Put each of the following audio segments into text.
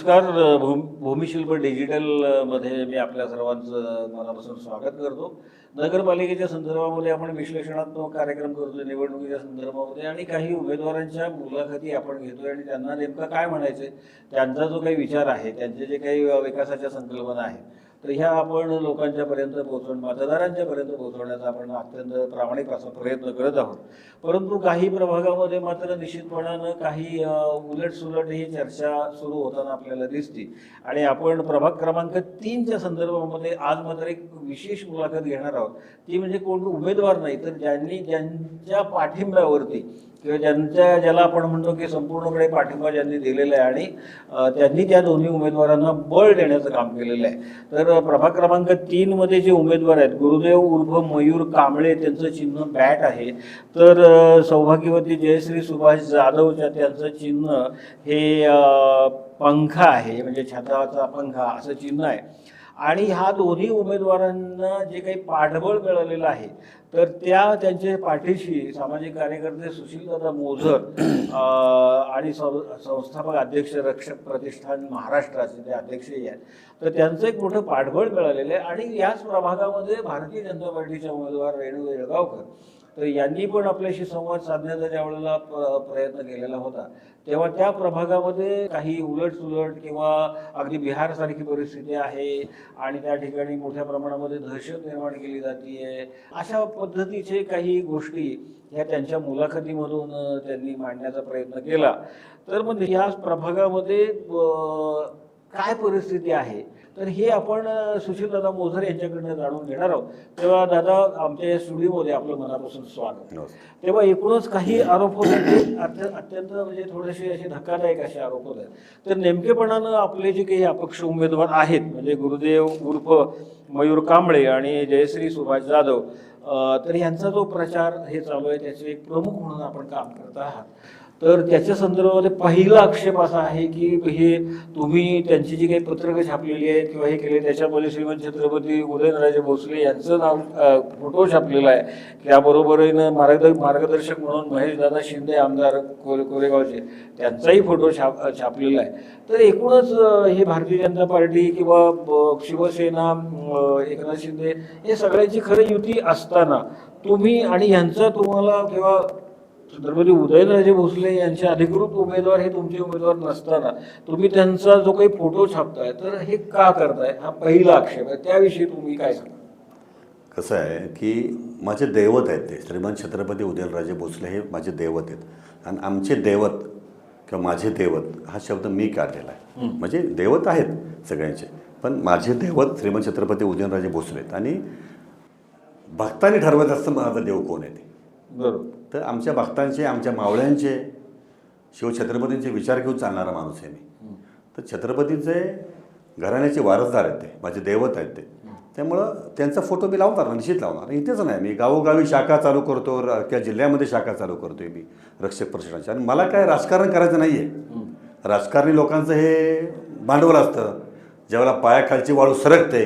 नमस्कार भूम भूमिशिल्प डिजिटलमध्ये मी आपल्या सर्वांचं मनापासून स्वागत करतो. नगरपालिकेच्या संदर्भामध्ये आपण विश्लेषणात्मक कार्यक्रम करतो निवडणुकीच्या संदर्भामध्ये आणि काही उमेदवारांच्या मुलाखती आपण घेतोय आणि त्यांना नेमकं काय म्हणायचं त्यांचा जो काही विचार आहे त्यांचे जे काही विकासाच्या संकल्पना आहेत तर ह्या आपण लोकांच्या पर्यंत पोहोचवण मतदारांच्या पर्यंत पोहोचवण्याचा आपण अत्यंत प्रामाणिक असा प्रयत्न करत आहोत. परंतु काही प्रभागामध्ये मात्र निश्चितपणानं काही उलट सुलट ही चर्चा सुरू होताना आपल्याला दिसते. आणि आपण प्रभाग क्रमांक तीनच्या संदर्भामध्ये आज मात्र एक विशेष मुलाखत घेणार आहोत. ती म्हणजे कोण? उमेदवार नाही तर ज्यांनी ज्यांच्या पाठिंब्यावरती किंवा ज्यांच्या ज्याला आपण म्हणतो की संपूर्णपणे पाठिंबा ज्यांनी दिलेला आहे आणि त्यांनी त्या दोन्ही उमेदवारांना बळ देण्याचं काम केलेलं आहे. तर प्रभाग क्रमांक तीनमध्ये जे उमेदवार आहेत गुरुदेव उर्फ मयूर कांबळे त्यांचं चिन्ह बॅट आहे. तर सौभाग्यवती जयश्री सुभाष जाधवच्या त्यांचं चिन्ह हे पंखा आहे म्हणजे छताचा पंखा असं चिन्ह आहे. आणि ह्या दोन्ही उमेदवारांना जे काही पाठबळ मिळालेलं आहे तर त्या त्यांचे पाठीशी सामाजिक कार्यकर्ते सुशीलदादा मोझर आणि संस्थापक अध्यक्ष रक्षक प्रतिष्ठान महाराष्ट्राचे ते अध्यक्षही आहेत तर त्यांचं एक मोठं पाठबळ मिळालेलं आहे. आणि याच प्रभागामध्ये भारतीय जनता पार्टीच्या उमेदवार रेणू येळगावकर तर यांनी पण आपल्याशी संवाद साधण्याचा ज्या वेळेला प- प्रयत्न केलेला होता तेव्हा त्या प्रभागामध्ये काही उलट सुलट किंवा अगदी बिहारसारखी परिस्थिती आहे आणि त्या ठिकाणी मोठ्या प्रमाणामध्ये दहशत निर्माण केली जाते अशा पद्धतीचे काही गोष्टी ह्या त्यांच्या मुलाखतीमधून त्यांनी मांडण्याचा प्रयत्न केला. तर मग या प्रभागामध्ये काय परिस्थिती आहे? तर हे आपण अ, सुशीलदादा मोझर यांच्याकडनं जाणून घेणार आहोत. तेव्हा दादा आमच्या या स्टुडिओमध्ये आपलं मनापासून स्वागत. तेव्हा एकूणच काही आरोप होत अत्यंत म्हणजे थोडेसे असे धक्कादायक असे आरोप होत तर नेमकेपणानं आपले जे काही अपक्ष उमेदवार आहेत म्हणजे गुरुदेव उर्फ मयूर कांबळे आणि जयश्री सुभाष जाधव तर यांचा जो प्रचार हे चालू आहे त्याचे एक प्रमुख म्हणून आपण काम करत आहात. तर त्याच्या संदर्भामध्ये पहिला आक्षेप असा आहे की हे तुम्ही त्यांची जी काही पत्रकं छापलेली आहेत किंवा हे केले त्याच्यामध्ये श्रीमंत छत्रपती उदयनराजे भोसले यांचं नाव फोटो छापलेला आहे. त्याबरोबरीनं मार्गद मार्गदर्शक म्हणून महेशदादा शिंदे आमदार कोरे कोरेगावचे त्यांचाही फोटो छाप छापलेला आहे. तर एकूणच हे भारतीय जनता पार्टी किंवा शिवसेना एकनाथ शिंदे हे सगळ्यांची खरं युती असताना तुम्ही आणि यांचा तुम्हाला किंवा छत्रपती उदयनराजे भोसले यांचे अधिकृत उमेदवार हे तुमचे उमेदवार नसताना तुम्ही त्यांचा जो काही फोटो छापताय तर हे का करताय? हा पहिला आक्षेप आहे. त्याविषयी तुम्ही काय सांगा कसं आहे की माझे दैवत आहेत ते. श्रीमंत छत्रपती उदयनराजे भोसले हे माझे दैवत आहेत. आणि आमचे दैवत किंवा माझे दैवत हा शब्द मी काढलेला आहे. म्हणजे दैवत आहेत सगळ्यांचे. पण माझे दैवत श्रीमंत छत्रपती उदयनराजे भोसले आहेत. आणि भक्तांनी ठरवत असतं माझं देव कोण आहे ते. बरोबर. तर आमच्या भक्तांचे आमच्या मावळ्यांचे शिवछत्रपतींचे विचार घेऊन चालणारा माणूस आहे मी. तर छत्रपतींचे घराण्याचे वारसदार आहेत ते माझे दैवत आहेत ते. त्यामुळं त्यांचा फोटो मी लावणार निश्चित लावणार. इथेच नाही मी गावोगावी शाखा चालू करतो किंवा जिल्ह्यामध्ये शाखा चालू करतोय मी रक्षक प्रशिक्षणाची आणि मला काय राजकारण करायचं नाही आहे राजकारणी लोकांचं हे भांडवल असतं. ज्यावेळेला पायाखालची वाळू सरकते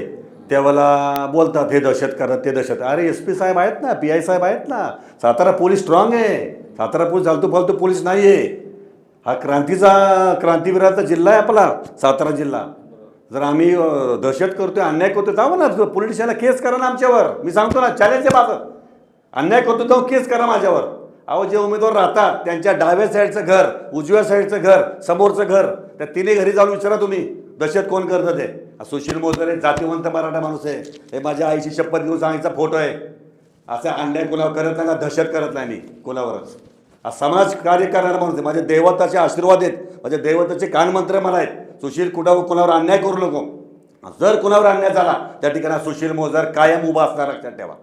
त्यावेळेला बोलतात हे दहशत करत ते दहशत. अरे एस पी साहेब आहेत ना पी आय साहेब आहेत ना. सातारा पोलीस स्ट्रॉंग आहे. सातारा पोलीस झालतो फालतू पोलीस नाही आहे हा क्रांतीचा क्रांतीवीराचा जिल्हा आहे आपला सातारा जिल्हा. जर आम्ही दहशत करतोय अन्याय करतोय जाऊ ना पोलीस केस करा ना आमच्यावर. मी सांगतो ना चॅलेंज आहे माझं. अन्याय करतो जाऊ केस करा माझ्यावर. अहो जे उमेदवार राहतात त्यांच्या डाव्या साईडचं घर उजव्या साईडचं घर समोरचं घर त्या तिन्ही घरी जाऊन विचारा तुम्ही दहशत कोण करतं ते. सुशील मोदरे जातीवंत मराठा माणूस आहे. हे माझ्या आईची शपथ घेऊन सांगायचा फोटो आहे. असं अन्याय कोणावर करत नाही ना दहशत करत नाही मी कोणावरच. हा समाज कार्य करणारा माणूस आहे. माझ्या देवताचे आशीर्वाद आहेत. माझ्या देवताचे कानमंत्र मला आहेत. सुशील कुठं कोणावर अन्याय करू नको. जर कुणावर अन्याय झाला त्या ठिकाणी सुशील मोजर कायम उभा असणार लक्षात ठेवा.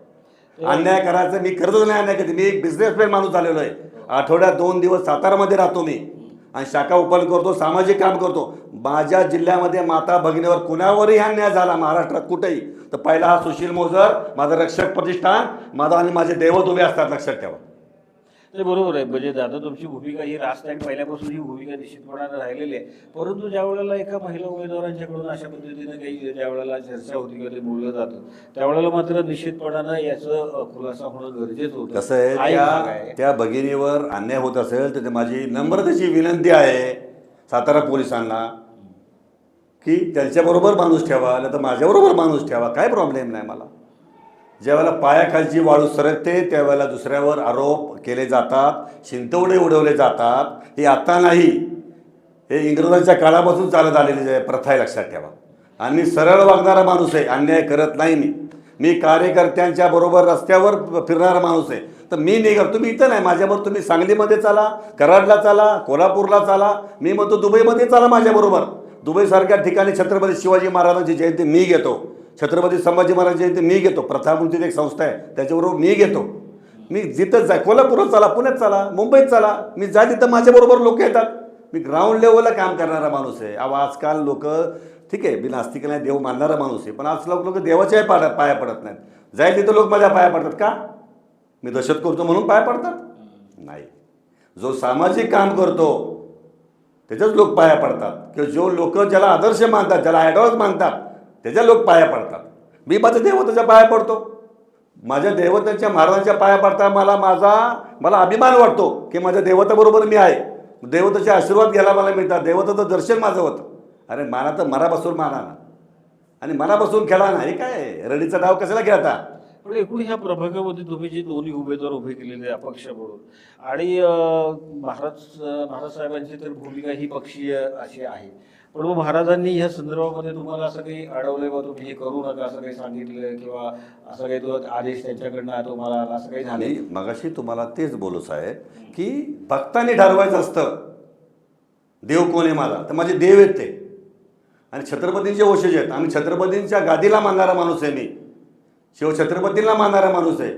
अन्याय करायचं मी करतच नाही अन्याय कधी मी एक बिझनेसमॅन माणूस झालेलो आहे. आठवड्यात दोन दिवस सातारामध्ये राहतो मी. आणि शाखा ओपन करतो सामाजिक काम करतो. माझ्या जिल्ह्यामध्ये माता भगिनीवर कुणावरही अन्याय झाला महाराष्ट्रात कुठेही तर पहिला हा सुशील मोजर माझं रक्षक प्रतिष्ठान माझा आणि माझे दैवत उभे असतात लक्षात ठेवा. ते बरोबर आहे. म्हणजे दादा तुमची भूमिका ही राजस्थान पहिल्यापासून ही भूमिका निश्चितपणानं राहिलेली आहे. परंतु ज्या वेळेला एका महिला उमेदवारांच्याकडून अशा पद्धतीने काही ज्या वेळेला चर्चा होती किंवा ते बोललं जातं त्यावेळेला मात्र निश्चितपणानं याचं खुलासा होणं गरजेचं होतं. कसं आहे त्या त्या भगिनीवर अन्याय होत असेल तर ते माझी नम्रतेची विनंती आहे सातारा पोलिसांना की त्यांच्याबरोबर माणूस ठेवा नाही तर माझ्याबरोबर माणूस ठेवा. काय प्रॉब्लेम नाही मला. ज्यावेळेला पायाखालची वाळू सरकते त्यावेळेला दुसऱ्यावर आरोप केले जातात शिंतवडे उडवले जातात. हे आता नाही. हे इंग्रजांच्या काळापासून चालत आलेली आहे प्रथा आहे लक्षात ठेवा. आणि मी सरळ वागणारा माणूस आहे अन्याय करत नाही मी. मी कार्यकर्त्यांच्या बरोबर रस्त्यावर फिरणारा माणूस आहे. तर मी निघाल तुम्ही इथं नाही. माझ्याबरोबर तुम्ही सांगलीमध्ये चाला कराडला चाला कोल्हापूरला चाला. मी म्हणतो दुबईमध्ये चाला माझ्याबरोबर. दुबईसारख्या ठिकाणी छत्रपती शिवाजी महाराजांची जयंती मी घेतो. छत्रपती संभाजी महाराज जयंती मी घेतो. प्रथामृतीत एक संस्था आहे. त्याच्याबरोबर मी घेतो. मी जिथं जाय कोल्हापुरात चाला पुण्यात चाला मुंबईत चाला मी जा तिथं माझ्याबरोबर लोक येतात. मी ग्राउंड लेवलला काम करणारा माणूस आहे. अहो आजकाल लोक ठीक आहे मी नास्तिक नाही देव मानणारा माणूस आहे पण आज लोक देवाच्याही पाड्या पाया पडत नाहीत. जाईल तिथं लोक माझ्या पाया पडतात. का? मी दहशत करतो म्हणून पाया पडतात? नाही. जो सामाजिक काम करतो त्याच्याच लोक पाया पडतात. किंवा जो लोक ज्याला आदर्श मानतात ज्याला आयडॉल्स मानतात त्याच्या लोक पाया पडतात. मी माझ्या देवताच्या पाया पडतो. माझ्या देवतांच्या महाराजांच्या पाया पडता मला माझा मला अभिमान वाटतो की माझ्या देवताबरोबर मी आहे. देवताचे आशीर्वाद घ्यायला मला मिळतात. देवताचं दर्शन माझं होतं. अरे माना तर मनापासून माना ना. आणि मनापासून खेळा ना. हे काय? रडीचा डाव कशाला खेळता पण एकूण ह्या प्रभागामध्ये तुम्ही जे दोन्ही उमेदवार उभे केलेले अपक्ष म्हणून आणि महाराज महाराज साहेबांची तर भूमिका ही पक्षीय अशी आहे. पण मग महाराजांनी ह्या संदर्भामध्ये तुम्हाला असं काही अडवलंय बा? तुम्ही हे करू नका असं काही सांगितलं किंवा असं काही तो आदेश त्यांच्याकडनं तुम्हाला आला असं काही झालं मगाशी तुम्हाला तेच बोलू साहेब की भक्तांनी ठरवायचं असतं. देव कोण आहे मला तर माझे देव आहेत ते. आणि छत्रपतींचे वशेष आहेत. आम्ही छत्रपतींच्या गादीला मानणारा माणूस आहे मी. शिवछत्रपतींना मानणारा माणूस आहे.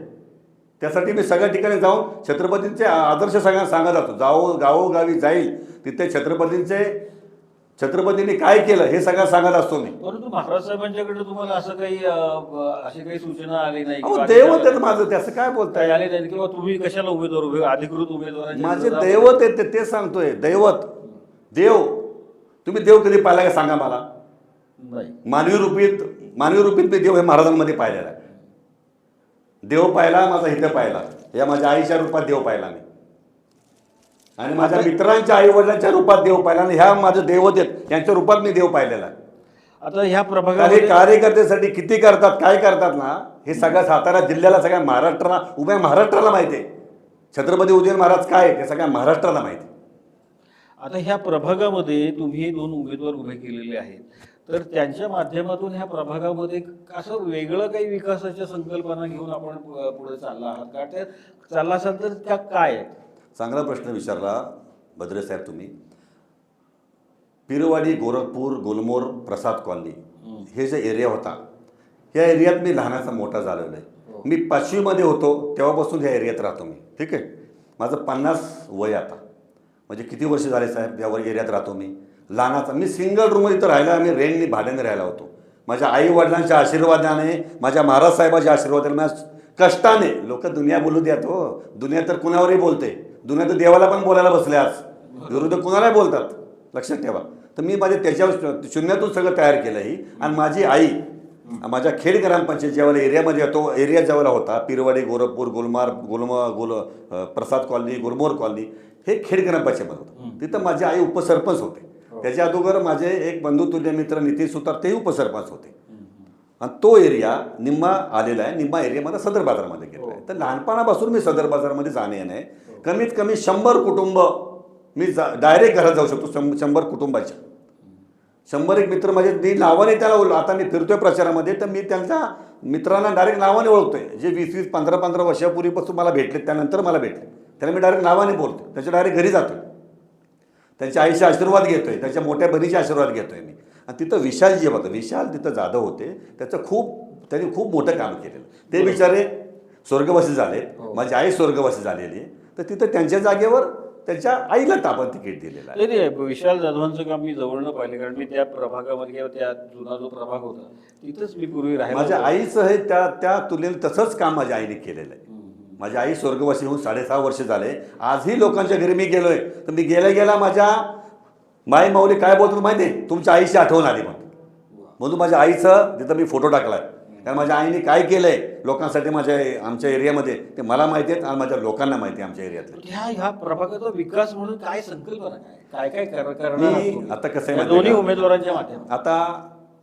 त्यासाठी मी सगळ्या ठिकाणी जाऊन छत्रपतींचे आदर्श सगळ्यांना सांगत जातो जाओ गावोगावी जाईल. तिथे छत्रपतींचे छत्रपतींनी काय केलं हे सगळं सांगत असतो मी. परंतु महाराज साहेबांच्याकडे तुम्हाला असं काही अं, अशी काही सूचना आली नाही अहो किंवा देवत आहेत माझं त्याचं काय बोलताय? काही आले नाही किंवा तुम्ही कशाला उमेदवार उभे अधिकृत उमेदवारांच्या माझे दैवत आहे ते ते सांगतोय दैवत. देव. तुम्ही देव कधी पाहिला का सांगा मला? नाही. मानवी रूपीत मानवी रूपीत मी देव हे महाराजांमध्ये पाहिलेला आहे. देव पाहिला माझा हिथं पाहिला. या माझ्या आईच्या रूपात देव पाहिला मी. आणि माझ्या मित्रांच्या आई वडिलांच्या रूपात देव पाहिला आणि ह्या माझं देवत आहेत यांच्या रूपात मी देव पाहिलेला. आहे आता ह्या प्रभागामध्ये कार्यकर्त्यासाठी किती करतात काय करतात ना हे सगळ्या सातारा जिल्ह्याला सगळ्या महाराष्ट्राला उभ्या महाराष्ट्राला माहिती आहे. छत्रपती उदयन महाराज काय ते सगळ्या महाराष्ट्राला माहिती आहे. आता ह्या प्रभागामध्ये तुम्ही दोन उमेदवार उभे केलेले आहेत. तर त्यांच्या माध्यमातून ह्या प्रभागामध्ये असं वेगळं काही विकासाच्या संकल्पना घेऊन आपण पुढे चालला आहात? का चालला असाल तर त्या काय आहेत? चांगला प्रश्न विचारला बद्रे साहेब तुम्ही. पिरवाडी गोरखपूर गुलमोर प्रसाद कॉलनी हे जे एरिया होता या एरियात मी लहानाचा मोठा झालेलो आहे. मी पाचवीमध्ये होतो तेव्हापासून ह्या एरियात राहतो मी. ठीक आहे? माझं पन्नास वय आता. म्हणजे किती वर्ष झाले साहेब यावर एरियात राहतो मी? लहानाचा मी सिंगल रूममध्ये इथं राहायला आम्ही रेंटनी भाड्याने राहायला होतो. माझ्या आई वडिलांच्या आशीर्वादाने माझ्या महाराज साहेबाच्या आशीर्वादाने माझ्या कष्टाने लोक दुनिया बोलू द्यात हो दुनिया तर कुणावरही बोलते. दुनिया तर देवाला पण बोलायला बसले आज. विरुद्ध कुणालाही बोलतात? लक्षात ठेवा. तर मी माझ्या त्याच्यावर शून्यातून सगळं तयार केलं ही आणि माझी आई माझ्या खेड ग्रामपंचायत ज्यावेळेला एरियामध्ये तो एरिया ज्यावेळेला होता पिरवाडी गोरखपूर गुलमार गुलम गुल प्रसाद कॉलनी गुलमोर कॉलनी हे खेड ग्रामपंचायतमध्ये होतं. तिथं माझी आई उपसरपंच होते. त्याच्या अगोदर माझे एक बंधुतुल्य मित्र नितीश सुतार तेही उपसरपंच होते. आणि तो एरिया निम्मा आलेला आहे निम्मा एरिया मला सदर बाजारमध्ये गेला आहे. तर लहानपणापासून मी सदर बाजारमध्ये जाणे येणे. कमीत कमी शंभर कुटुंब मी जा डायरेक्ट घरात जाऊ शकतो शं- शंभर कुटुंबाच्या. शंभर एक मित्र माझे मी नावाने त्याला ओळख आता मी फिरतोय प्रचारामध्ये तर मी त्यांच्या मित्रांना डायरेक्ट नावाने ओळखतोय. जे वीस वीस पंधरा पंधरा वर्षापूर्वीपासून मला भेटले त्यानंतर मला भेटले. त्याला मी डायरेक्ट नावाने बोलतो त्याच्या डायरेक्ट घरी जातोय. त्यांच्या आईचे आशीर्वाद घेतोय. त्याच्या मोठ्या बहिणीचे आशीर्वाद घेतोय मी. आणि तिथं विशाल जे होतं विशाल तिथं जाधव होते त्याचं खूप त्यांनी खूप मोठं काम केलेलं. ते बिचारे स्वर्गवासी झाले माझी आई स्वर्गवासी झालेली आहे. तर तिथं त्यांच्या जागेवर त्यांच्या आईला ताबा तिकीट दिलेलं आहे. नाही विशाल जाधवांचं काम मी जवळनं पाहिलं कारण मी त्या प्रभागामध्ये किंवा त्या जुना जो प्रभाग होता तिथंच मी पूर्वी राहिलो माझ्या. आईचं हे त्या त्या तुलनेत तसंच काम माझ्या आईने केलेलं आहे. माझी आई स्वर्गवासी होऊन साडेसहा वर्ष झाले. आजही लोकांच्या घरी मी गेलोय. तर मी गेल्या गेला माझ्या माई माऊली काय बोलतो माहिती आहे? तुमच्या आईची आठवण आली म्हणून. म्हणून माझ्या आईचं तिथं मी फोटो टाकलाय कारण माझ्या आईने काय केलंय लोकांसाठी माझ्या आमच्या एरियामध्ये ते मला माहिती आहेत आणि माझ्या लोकांना माहिती आहे आमच्या एरियातले. ह्या ह्या प्रभागाचा विकास म्हणून काय संकल्पना काय काय काय कर- करणार आहात मी तुम्ही? आता कसं आहे या माहिती आहे दोन्ही? उमेदवारांच्या आता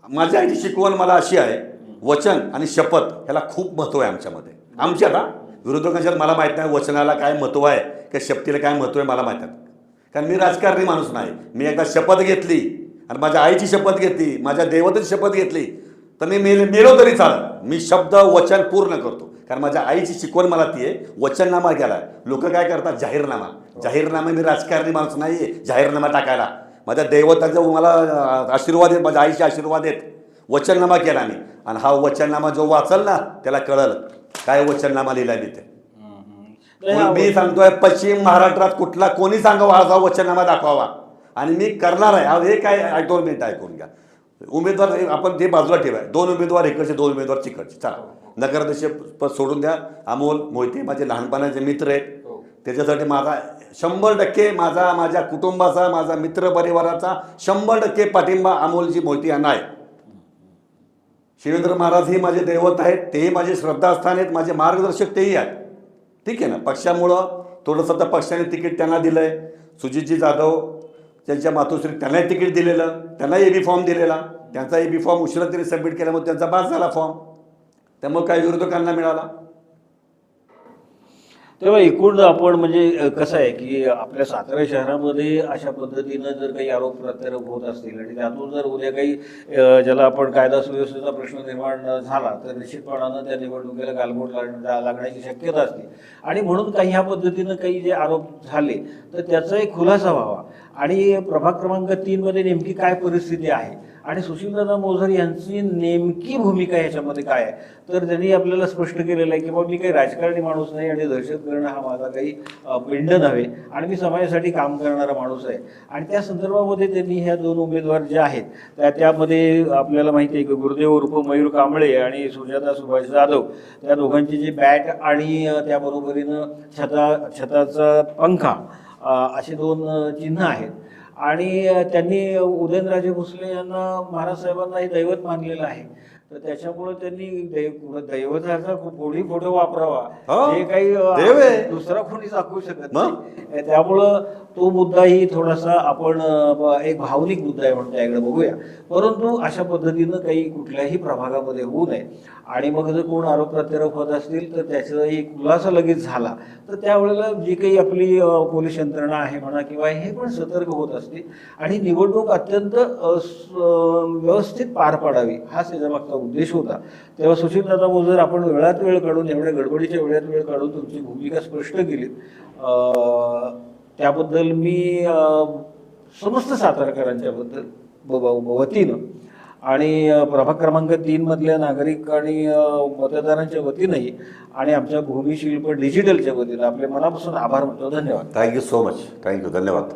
माझ्या आईची शिकवण मला अशी आहे वचन आणि शपथ ह्याला खूप महत्त्व आहे आमच्यामध्ये. आमच्या आता विरोधकांच्यात मला माहीत नाही वचनाला काय महत्त्व आहे किंवा शपथीला काय महत्त्व आहे मला माहीत नाही. कारण मी राजकारणी माणूस नाही. मी एकदा शपथ घेतली आणि माझ्या आईची शपथ घेतली माझ्या देवतेची शपथ घेतली. तर मी मेल मेलो तरी चालत मी शब्द वचन पूर्ण करतो. कारण माझ्या आईची शिकवण मला ती आहे. वचननामा गेला. लोक काय करतात? जाहीरनामा. जाहीरनामा मी राजकारणी माणूस नाही आहे जाहीरनामा टाकायला. माझ्या देवताचा मला आशीर्वाद आहेत. माझ्या आईचे आशीर्वाद आहेत. वचननामा केला मी. आणि हा वचननामा जो वाचल ना त्याला कळलं. काय वचननामा लिहिला मी ते? मी सांगतोय पश्चिम महाराष्ट्रात कुठला कोणी सांगावा हा वचननामा दाखवावा. आणि मी करणार आहे. अहो, हे काय दोन मिनिटं ऐकून घ्या. उमेदवार हे आपण ते बाजूला ठेवा दोन उमेदवार इकडचे दोन उमेदवार तिकडचे चला. नगराध्यक्ष पद सोडून द्या. अमोल मोहिते माझे लहानपणाचे मित्र आहेत. हो. त्याच्यासाठी माझा शंभर टक्के माझा माझ्या कुटुंबाचा माझा मित्र परिवाराचा शंभर टक्के पाठिंबा अमोलजी मोहिते यांना आहे. शिवेंद्र महाराज ही माझे दैवत आहेत. तेही माझे श्रद्धास्थान आहेत. माझे मार्गदर्शक तेही आहेत. ठीक आहे ना? पक्षामुळं थोडंसं तर पक्षाने तिकीट त्यांना दिलं आहे सुजितजी जाधव त्यांच्या मातोश्री त्यांनाही तिकीट दिलेलं त्यांना ए बी फॉर्म दिलेला. त्यांचा ए बी फॉर्म उशिरा तरी सबमिट केल्यामुळे त्यांचा पास झाला फॉर्म. त्यामुळे काही विरोधकांना मिळाला. तेव्हा एकूण आपण म्हणजे कसं आहे की आपल्या सातारा शहरामध्ये अशा पद्धतीनं जर काही आरोप प्रत्यारोप होत असतील आणि त्यातून जर उद्या काही ज्याला आपण कायदा सुव्यवस्थेचा प्रश्न निर्माण झाला तर निश्चितपणानं त्या निवडणुकीला गालबोट लागण्याची शक्यता असते. आणि म्हणून काही ह्या पद्धतीनं काही जे आरोप झाले तर त्याचा एक खुलासा व्हावा. आणि प्रभाग क्रमांक तीन मध्ये नेमकी काय परिस्थिती आहे? आणि सुशीलदादा मोझर यांची नेमकी भूमिका याच्यामध्ये काय आहे? तर त्यांनी आपल्याला स्पष्ट केलेलं आहे की बाबा मी काही राजकारणी माणूस नाही आणि दहशत करणं हा माझा काही पिंड नव्हे. आणि मी समाजासाठी काम करणारा माणूस आहे. आणि त्या संदर्भामध्ये त्यांनी ह्या दोन उमेदवार जे आहेत त्या त्यामध्ये आपल्याला माहिती आहे की गुरुदेव उर्फ मयूर कांबळे आणि सुजाता सुभाष जाधव त्या दोघांची जी बॅट आणि त्याबरोबरीनं छता छताचा पंखा असे दोन चिन्ह आहेत. आणि त्यांनी उदयनराजे भोसले यांना महाराज साहेबांना हे दैवत मानलेलं आहे. तर त्याच्यामुळे त्यांनी दैव दैवताचा कोणी फोटो वापरावा. हो, हे काही अ, देव आहे. दुसरा कोणी दाखवू शकत मग? नाही त्यामुळं तो मुद्दाही थोडासा आपण अ, ब- एक भावनिक मुद्दा आहे म्हणून त्याकडे बघूया. परंतु अशा पद्धतीनं काही कुठल्याही प्रभागामध्ये होऊ नये. आणि मग जर कोण आरोप प्रत्यारोप होत असतील तर त्याचा एक खुलासा लगेच झाला. तर त्यावेळेला जी काही आपली अ, पोलीस यंत्रणा आहे म्हणा किंवा हे पण सतर्क होत असते आणि निवडणूक अत्यंत अ, स- अ, व्यवस्थित पार पाडावी हाच त्याच्यामागचा उद्देश होता. तेव्हा सुशीलदादा मोजर आपण वेळात वेळ काढून एवढ्या गडबडीच्या वेळात वेळ काढून तुमची भूमिका स्पष्ट केली. त्याबद्दल मी समस्त सातारकरांच्या बद्दल ब- वतीनं आणि प्रभाग क्रमांक तीन मधल्या नागरिक आणि मतदारांच्या वतीनंही आणि आमच्या भूमिशिल्प डिजिटलच्या वतीनं आपले मनापासून आभार म्हणतो धन्यवाद. थँक्यू सो मच थँक्यू धन्यवाद.